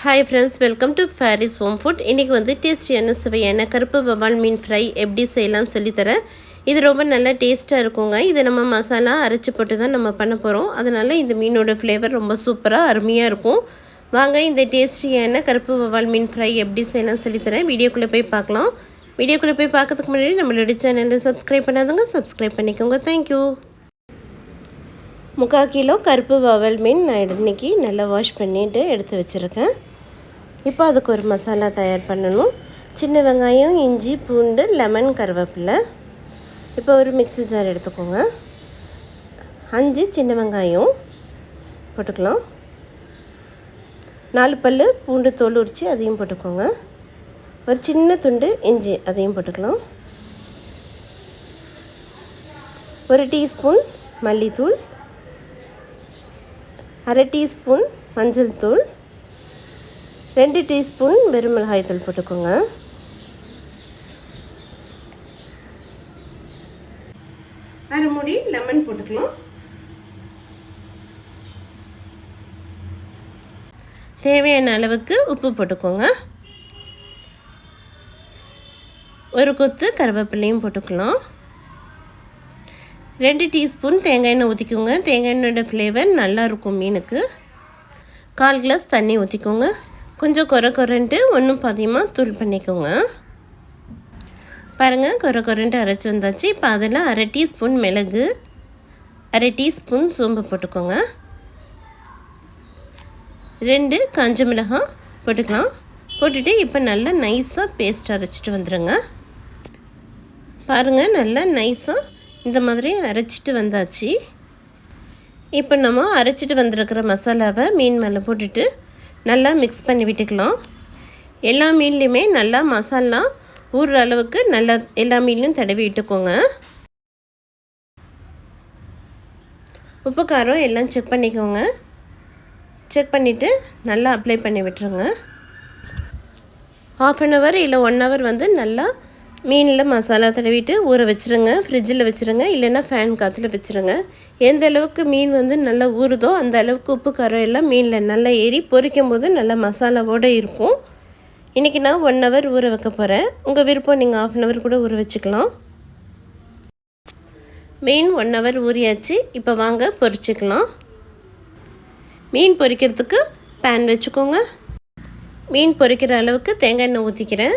Hi friends welcome to Fairy's home food இன்றைக்கி வந்து டேஸ்டியான சுவையான கருப்பு வவால் மீன் ஃப்ரை எப்படி செய்யலாம்னு சொல்லித்தரேன். இது ரொம்ப நல்லா டேஸ்ட்டாக இருக்குங்க. இதை நம்ம மசாலா அரைச்சி போட்டு தான் நம்ம பண்ண போகிறோம் அதனால் இந்த மீனோட ஃப்ளேவர் ரொம்ப சூப்பராக அருமையாக இருக்கும். வாங்க இந்த டேஸ்டியான கருப்பு வவால் மீன் ஃப்ரை எப்படி செய்யலாம்னு சொல்லித்தரேன். வீடியோக்குள்ளே போய் பார்க்கலாம். வீடியோக்குள்ளே போய் பார்க்கறதுக்கு முன்னாடி நம்மளோட சேனலில் சப்ஸ்கிரைப் பண்ணாதுங்க சப்ஸ்கிரைப் பண்ணிக்கோங்க. தேங்க்யூ முக்கால் கிலோ கருப்பு வவல் மீன் நான் இன்றைக்கி நல்லா வாஷ் பண்ணிவிட்டு எடுத்து வச்சுருக்கேன். இப்போ அதுக்கு ஒரு மசாலா தயார் பண்ணணும். சின்ன வெங்காயம் இஞ்சி பூண்டு லெமன் கருவேப்பிலை. இப்போ ஒரு மிக்சி ஜார் எடுத்துக்கோங்க. அஞ்சு சின்ன வெங்காயம் போட்டுக்கலாம். நாலு பல் பூண்டு தோல் உரித்து அதையும் போட்டுக்கோங்க. ஒரு சின்ன துண்டு இஞ்சி அதையும் போட்டுக்கலாம். ஒரு டீஸ்பூன் மல்லித்தூள். அரை டீஸ்பூன் மஞ்சள் தூள் ரெண்டு டீஸ்பூன் வெறும் மிளகாய் தூள் போட்டுக்கோங்க. அரை மூடி லெமன் போட்டுக்கலாம் தேவையான அளவுக்கு உப்பு போட்டுக்கோங்க. ஒரு கொத்து கருவேப்பிலையும் போட்டுக்கலாம். ரெண்டு டீஸ்பூன் தேங்காய் எண்ணெய் ஊற்றிக்கோங்க தேங்காய் எண்ணெயோட ஃப்ளேவர் நல்லாயிருக்கும் மீனுக்கு. கால் கிளாஸ் தண்ணி ஊற்றிக்கோங்க கொஞ்சம் குறை குறைன்ட்டு ஒன்றும் பாதியமாக தூள் பண்ணிக்கோங்க. பாருங்கள் குறை குறைன்ட்டு அரைச்சி வந்தாச்சு. இப்போ அதில் அரை டீஸ்பூன் மிளகு அரை டீஸ்பூன் சோம்பு போட்டுக்கோங்க. ரெண்டு காஞ்ச மிளகாய் போட்டுக்கலாம். போட்டுட்டு இப்போ நல்லா நைஸாக பேஸ்ட் அரைச்சிட்டு வந்துடுங்க பாருங்கள் நல்லா நைஸாக இந்த மாதிரி அரைச்சிட்டு வந்தாச்சு. இப்போ நம்ம அரைச்சிட்டு வந்திருக்கிற மசாலாவை மீன் மேலே போட்டுட்டு நல்லா மிக்ஸ் பண்ணி விட்டுக்கலாம். எல்லா மீன்லேயுமே நல்லா மசாலா ஊறுற அளவுக்கு நல்லா எல்லா மீன்லையும் தடவி விட்டுக்கோங்க. உப்பு காரம் எல்லாம் செக் பண்ணிக்கோங்க. செக் பண்ணிவிட்டு நல்லா அப்ளை பண்ணி விட்டுருங்க. ஆஃப் அன் ஹவர் இல்லை ஒன் ஹவர் வந்து நல்லா மீனில் மசாலா தடவிட்டு ஊற வச்சுருங்க. ஃப்ரிட்ஜில் வச்சுருங்க. இல்லைன்னா ஃபேன் காற்றுல வச்சுருங்க. எந்த அளவுக்கு மீன் வந்து நல்லா ஊறுதோ அந்த அளவுக்கு உப்பு காரம் எல்லாம் மீனில் நல்லா ஏறி பொரிக்கும் போது நல்லா மசாலாவோடு இருக்கும். இன்றைக்கி நான் ஒன் ஹவர் ஊற வைக்க போகிறேன் உங்கள் விருப்பம் நீங்கள் ஆஃப் அன் ஹவர் கூட ஊற வச்சுக்கலாம். மீன் ஒன் ஹவர் ஊறியாச்சு. இப்போ வாங்க பொறிச்சிக்கலாம் மீன் பொரிக்கிறதுக்கு பேன் வச்சுக்கோங்க. மீன் பொரிக்கிற அளவுக்கு தேங்காய் எண்ணெய் ஊற்றிக்கிறேன்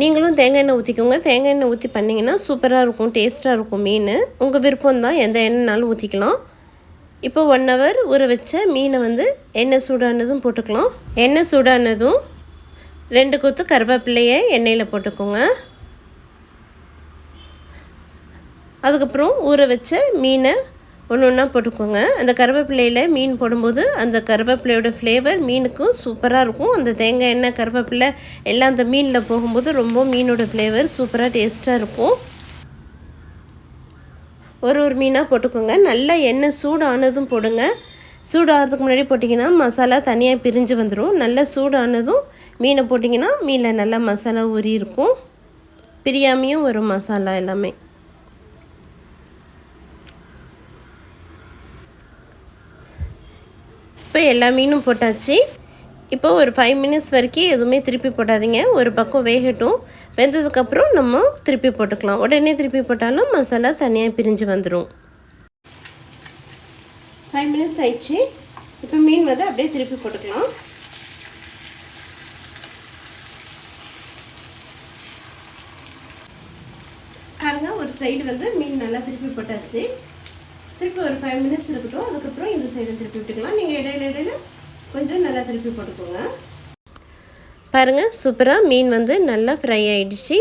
நீங்களும் தேங்காய் எண்ணெய் ஊற்றிக்கோங்க தேங்காய் எண்ணெய் ஊற்றி பண்ணிங்கன்னா சூப்பராக இருக்கும் டேஸ்ட்டாக இருக்கும் மீன். உங்கள் விருப்பம் தான் எந்த எண்ணெய்னாலும் ஊற்றிக்கலாம் இப்போ ஒன் ஹவர் ஊற வச்ச மீனை வந்து எண்ணெய் சூடானதும் போட்டுக்கலாம். எண்ணெய் சூடானதும் ரெண்டு கொத்து கருவேப்பிலையை எண்ணெயில் போட்டுக்கோங்க. அதுக்கப்புறம் ஊற வச்ச மீனை ஒன்று ஒன்றா போட்டுக்கோங்க. அந்த கருவேப்பிலையில் மீன் போடும்போது அந்த கருவேப்பிலையோட ஃப்ளேவர் மீனுக்கும் சூப்பராக இருக்கும். அந்த தேங்காய் எண்ணெய் கருவேப்பிலை எல்லாம் அந்த மீனில் போகும்போது ரொம்ப மீனோட ஃப்ளேவர் சூப்பராக டேஸ்ட்டாக இருக்கும். ஒரு ஒரு மீனாக போட்டுக்கோங்க. நல்லா எண்ணெய் சூடானதும் போடுங்க. சூடாகிறதுக்கு முன்னாடி போட்டிங்கன்னா மசாலா தனியாக பிரிஞ்சு வந்துடும் நல்லா சூடானதும் மீனை போட்டிங்கன்னா மீனில் நல்லா மசாலா ஊறி இருக்கும். பிரியாமையும் வரும் மசாலா எல்லாமே. இப்போ எல்லா மீனும் போட்டாச்சு. இப்போ ஒரு ஃபைவ் மினிட்ஸ் வரைக்கும் எதுவுமே திருப்பி போடாதீங்க. ஒரு பக்கம் வேகட்டும். வெந்ததுக்கப்புறம் நம்ம திருப்பி போட்டுக்கலாம். உடனே திருப்பி போட்டாலும் மசாலா தனியாக பிரிஞ்சு வந்துடும் ஃபைவ் மினிட்ஸ் ஆயிடுச்சு. இப்போ மீன் வந்து அப்படியே திருப்பி போட்டுக்கலாம். பாருங்க ஒரு சைடு வந்து மீன் நல்லா திருப்பி போட்டாச்சு. திருப்பி ஒரு ஃபைவ் மினிட்ஸ் இருக்கட்டும். அதுக்கப்புறம் இந்த சைடு திருப்பி விட்டுக்கலாம். நீங்கள் இடையில இடையில கொஞ்சம் நல்லா திருப்பி போட்டுக்கோங்க. பாருங்கள் சூப்பராக மீன் வந்து நல்லா ஃப்ரை ஆகிடுச்சு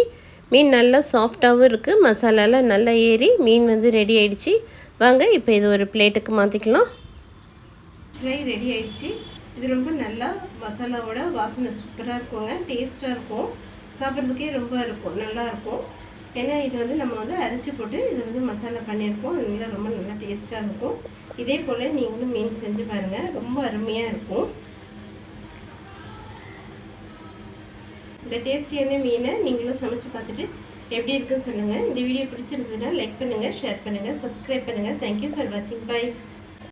மீன் நல்லா சாஃப்டாகவும் இருக்குது மசாலாலாம் நல்லா ஏறி மீன் வந்து ரெடி ஆகிடுச்சு வாங்க இப்போ இது ஒரு பிளேட்டுக்கு மாற்றிக்கலாம் ஃப்ரை ரெடி ஆகிடுச்சு இது ரொம்ப நல்லா மசாலாவோட வாசனை சூப்பராக இருக்குங்க. டேஸ்ட்டாக இருக்கும். சாப்பிட்றதுக்கே ரொம்ப இருக்கும். நல்லாயிருக்கும் ஏன்னா இது வந்து நம்ம வந்து அரைச்சி போட்டு இது வந்து மசாலா பண்ணியிருக்கோம். அதனால ரொம்ப நல்லா டேஸ்ட்டாக இருக்கும். இதே போல் நீங்களும் மீன் செஞ்சு பாருங்கள் ரொம்ப அருமையாக இருக்கும். இந்த டேஸ்டியான மீனை நீங்களும் சமைச்சு பார்த்துட்டு எப்படி இருக்குன்னு சொல்லுங்கள் இந்த வீடியோ பிடிச்சிருந்ததுன்னா லைக் பண்ணுங்கள் ஷேர் பண்ணுங்கள் சப்ஸ்கிரைப் பண்ணுங்கள் தேங்க்யூ ஃபார் வாட்சிங் பை